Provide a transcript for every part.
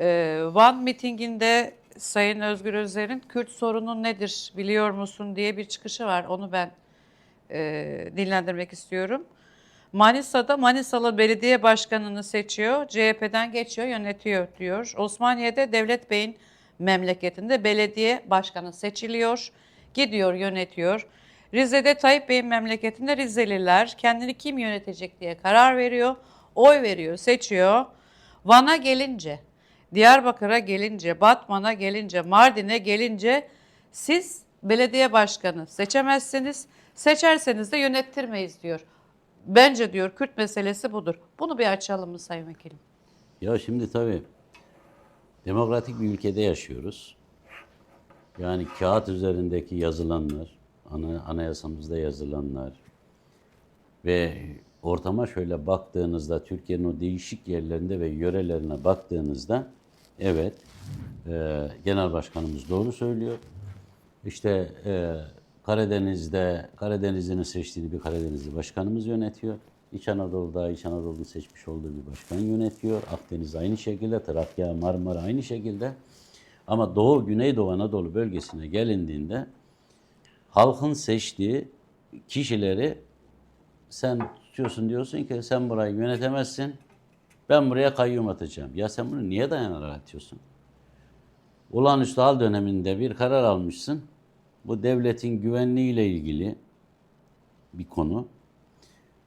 Ee, Van mitinginde Sayın Özgür Özer'in Kürt sorunu nedir biliyor musun diye bir çıkışı var. Onu ben e, dinlendirmek istiyorum. Manisa'da Manisalı belediye başkanını seçiyor. CHP'den geçiyor, yönetiyor diyor. Osmaniye'de Devlet Bey'in memleketinde belediye başkanı seçiliyor. Gidiyor, yönetiyor. Rize'de Tayyip Bey'in memleketinde Rizeliler kendini kim yönetecek diye karar veriyor. Oy veriyor, seçiyor. Van'a gelince, Diyarbakır'a gelince, Batman'a gelince, Mardin'e gelince siz belediye başkanı seçemezsiniz. Seçerseniz de yönettirmeyiz diyor. Bence diyor Kürt meselesi budur. Bunu bir açalım mı Sayın Vekilim? Ya şimdi tabii demokratik bir ülkede yaşıyoruz. Yani kağıt üzerindeki yazılanlar, ana, anayasamızda yazılanlar ve ortama şöyle baktığınızda, Türkiye'nin o değişik yerlerinde ve yörelerine baktığınızda evet, e, genel başkanımız doğru söylüyor. İşte e, Karadeniz'de, Karadeniz'in seçtiği bir Karadenizli başkanımız yönetiyor. İç Anadolu'da İç Anadolu'nun seçmiş olduğu bir başkan yönetiyor. Akdeniz aynı şekilde, Trakya, Marmara aynı şekilde. Ama Doğu, Güneydoğu Anadolu bölgesine gelindiğinde halkın seçtiği kişileri sen tutuyorsun diyorsun ki sen burayı yönetemezsin. Ben buraya kayyum atacağım. Ya sen bunu niye dayanarak atıyorsun? olağanüstü hal döneminde bir karar almışsın. Bu devletin güvenliğiyle ilgili bir konu.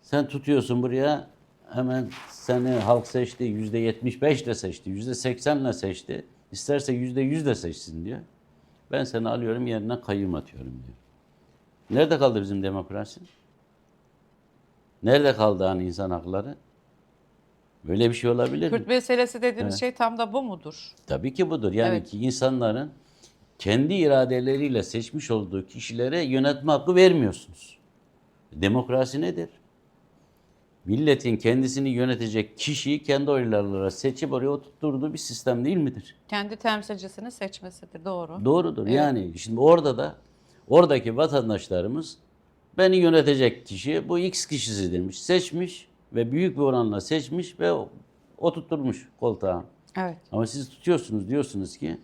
Sen tutuyorsun buraya hemen seni halk seçti, yüzde yetmiş beşle seçti, yüzde seksenle seçti. İsterse yüzde yüzle seçsin diyor. Ben seni alıyorum yerine kayyum atıyorum diyor. Nerede kaldı bizim demokrasi? Nerede kaldı hani insan hakları? Böyle bir şey olabilir mi? Kürt meselesi dediğimiz şey tam da bu mudur? Tabii ki budur. Yani Evet. ki insanların kendi iradeleriyle seçmiş olduğu kişilere yönetme hakkı vermiyorsunuz. Demokrasi nedir? Milletin kendisini yönetecek kişiyi kendi oylarıyla seçip oraya oturtturduğu bir sistem değil midir? Kendi temsilcisini seçmesidir. Doğru. Doğrudur. Yani şimdi orada da oradaki vatandaşlarımız beni yönetecek kişi bu X kişisi demiş. Seçmiş ve büyük bir oranla seçmiş ve oturtturmuş koltuğa. Evet. Ama siz tutuyorsunuz diyorsunuz ki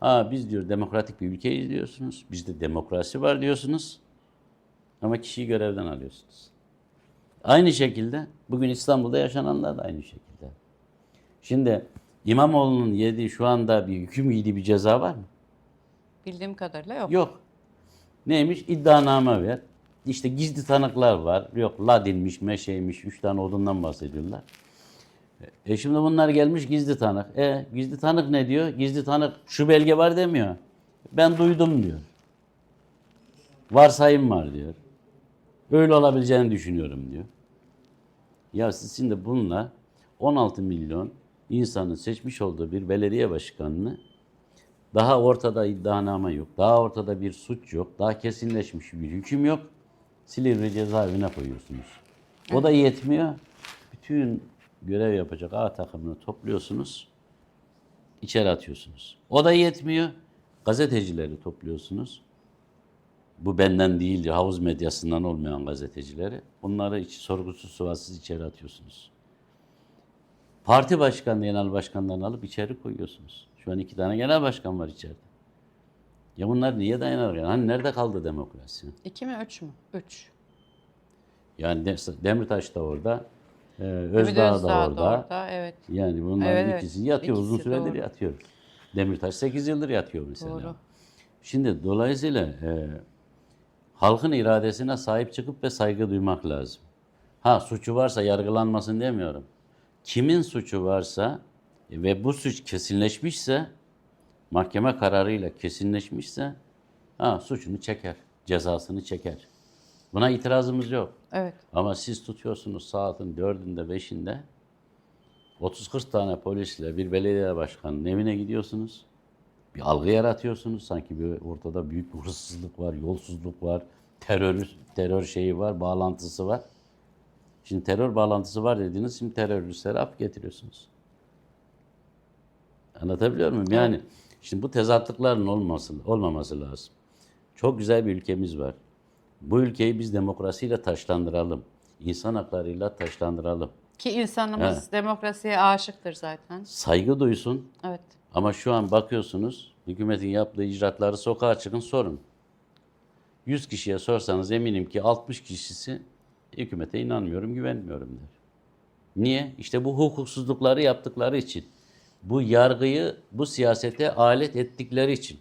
ha biz diyor demokratik bir ülkeyiz diyorsunuz. Bizde demokrasi var diyorsunuz. Ama kişiyi görevden alıyorsunuz. Aynı şekilde bugün İstanbul'da yaşananlar da aynı şekilde. Şimdi İmamoğlu'nun yediği şu anda bir hüküm giydiği bir ceza var mı? Bildiğim kadarıyla yok. Yok. Neymiş? İddianame ver. İşte gizli tanıklar var. Yok ladinmiş, meşeymiş. Üç tane odundan bahsediyorlar. E şimdi bunlar gelmiş gizli tanık. E gizli tanık ne diyor? Gizli tanık şu belge var demiyor. Ben duydum diyor. Varsayım var diyor. Öyle olabileceğini düşünüyorum diyor. Ya siz şimdi bununla 16 milyon insanın seçmiş olduğu bir belediye başkanını daha ortada iddianame yok. Daha ortada bir suç yok. Daha kesinleşmiş bir hüküm yok. Silivri cezaevine koyuyorsunuz. O da yetmiyor. Bütün görev yapacak A takımını topluyorsunuz. içeri atıyorsunuz. O da yetmiyor. Gazetecileri topluyorsunuz. Bu benden değil, havuz medyasından olmayan gazetecileri. Bunları hiç sorgusuz sualsiz içeri atıyorsunuz. Parti başkanı, genel başkanlarını alıp içeri koyuyorsunuz. Şu an iki tane genel başkan var içeride. Ya bunlar niye dayanır? Yani hani nerede kaldı demokrasi? İki mi üç mü? Üç. Yani De- Demirtaş da orada, e, Özdağ da Özdağ orada. Evet. Yani bunların Evet, evet. ikisi yatıyor. Uzun İkisi süredir doğru. yatıyor. Demirtaş 8 yıldır yatıyor mesela. Doğru. Şimdi dolayısıyla e, halkın iradesine sahip çıkıp ve saygı duymak lazım. Ha suçu varsa yargılanmasın demiyorum. Kimin suçu varsa e, ve bu suç kesinleşmişse mahkeme kararıyla kesinleşmişse ha suçunu çeker, cezasını çeker. Buna itirazımız yok. Evet. Ama siz tutuyorsunuz saatin dördünde, beşinde 30-40 tane polisle bir belediye başkanının evine gidiyorsunuz. Bir algı yaratıyorsunuz. Sanki bir ortada büyük bir hırsızlık var, yolsuzluk var, terör, terör şeyi var, bağlantısı var. Şimdi terör bağlantısı var dediniz, şimdi teröristleri af getiriyorsunuz. Anlatabiliyor muyum? Yani şimdi bu tezatlıkların olması, olmaması lazım. Çok güzel bir ülkemiz var. Bu ülkeyi biz demokrasiyle taşlandıralım. insan haklarıyla taşlandıralım. Ki insanımız demokrasiye aşıktır zaten. Saygı duysun. Evet. Ama şu an bakıyorsunuz hükümetin yaptığı icraatları sokağa çıkın sorun. 100 kişiye sorsanız eminim ki 60 kişisi hükümete inanmıyorum, güvenmiyorum der. Niye? İşte bu hukuksuzlukları yaptıkları için. Bu yargıyı bu siyasete alet ettikleri için.